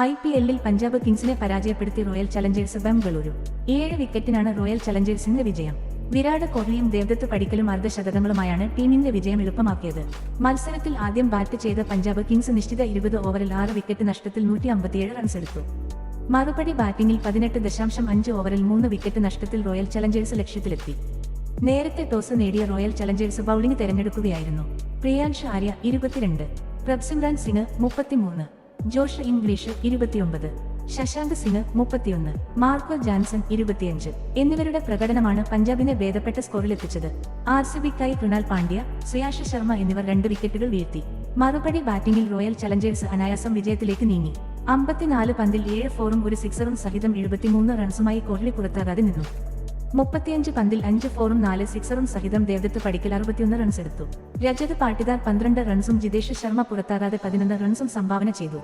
I P എല്ലിൽ പഞ്ചാബ് കിങ്സിനെ പരാജയപ്പെടുത്തി റോയൽ ചലഞ്ചേഴ്സ് ബംഗളൂരു. ഏഴ് വിക്കറ്റിനാണ് റോയൽ ചലഞ്ചേഴ്സിന്റെ വിജയം. വിരാട് കോഹ്ലിയും ദേവദത്ത് പടിക്കലും അർദ്ധശതകങ്ങളുമായാണ് ടീമിന്റെ വിജയം എളുപ്പമാക്കിയത്. മത്സരത്തിൽ ആദ്യം ബാറ്റ് ചെയ്ത പഞ്ചാബ് കിങ്സ് നിശ്ചിത ഇരുപത് ഓവറിൽ ആറ് വിക്കറ്റ് നഷ്ടത്തിൽ നൂറ്റി അമ്പത്തിയേഴ് റൺസ് എടുത്തു. മറുപടി ബാറ്റിംഗിൽ പതിനെട്ട് ദശാംശം അഞ്ച് ഓവറിൽ മൂന്ന് വിക്കറ്റ് നഷ്ടത്തിൽ റോയൽ ചലഞ്ചേഴ്സ് ലക്ഷ്യത്തിലെത്തി. നേരത്തെ ടോസ് നേടിയ റോയൽ ചലഞ്ചേഴ്സ് ബൌളിംഗ് തെരഞ്ഞെടുക്കുകയായിരുന്നു. പ്രിയാൻഷ് ആര്യ ഇരുപത്തിരണ്ട് പ്രഭ്സിമ്രാൻ സിംഗ് മുപ്പത്തിമൂന്ന്. ജോഷ് ഇംഗ്ലീഷ് ഇരുപത്തിയൊമ്പത് ശശാന്ത് സിംഗ് മുപ്പത്തിയൊന്ന് മാർക്കോ ജാൻസൺ ഇരുപത്തിയഞ്ച് എന്നിവരുടെ പ്രകടനമാണ് പഞ്ചാബിനെ ഭേദപ്പെട്ട സ്കോറിലെത്തിച്ചത് ആർ സി ബിക്കായി കൃണാൽ പാണ്ഡ്യ സുയാഷ് ശർമ്മ എന്നിവർ രണ്ട് വിക്കറ്റുകൾ വീഴ്ത്തി. മറുപടി ബാറ്റിംഗിൽ റോയൽ ചലഞ്ചേഴ്സ് അനായാസം വിജയത്തിലേക്ക് നീങ്ങി. അമ്പത്തിനാല് പന്തിൽ ഏഴ് ഫോറും ഒരു സിക്സറും സഹിതം എഴുപത്തിമൂന്ന് റൺസുമായി കോഹ്ലി പുറത്താകാതെ നിന്നു. മുപ്പത്തിയഞ്ച് പന്തിൽ അഞ്ച് ഫോറും നാല് സിക്സറും സഹിതം ദേവദത്ത് പടിക്കൽ അറുപത്തിയൊന്ന് റൺസ് എടുത്തു രജത് പാട്ടിദാർ പന്ത്രണ്ട് റൺസും ജിതേഷ് ശർമ്മ പുറത്താകാതെ പതിനൊന്ന് റൺസും സംഭാവന ചെയ്തു.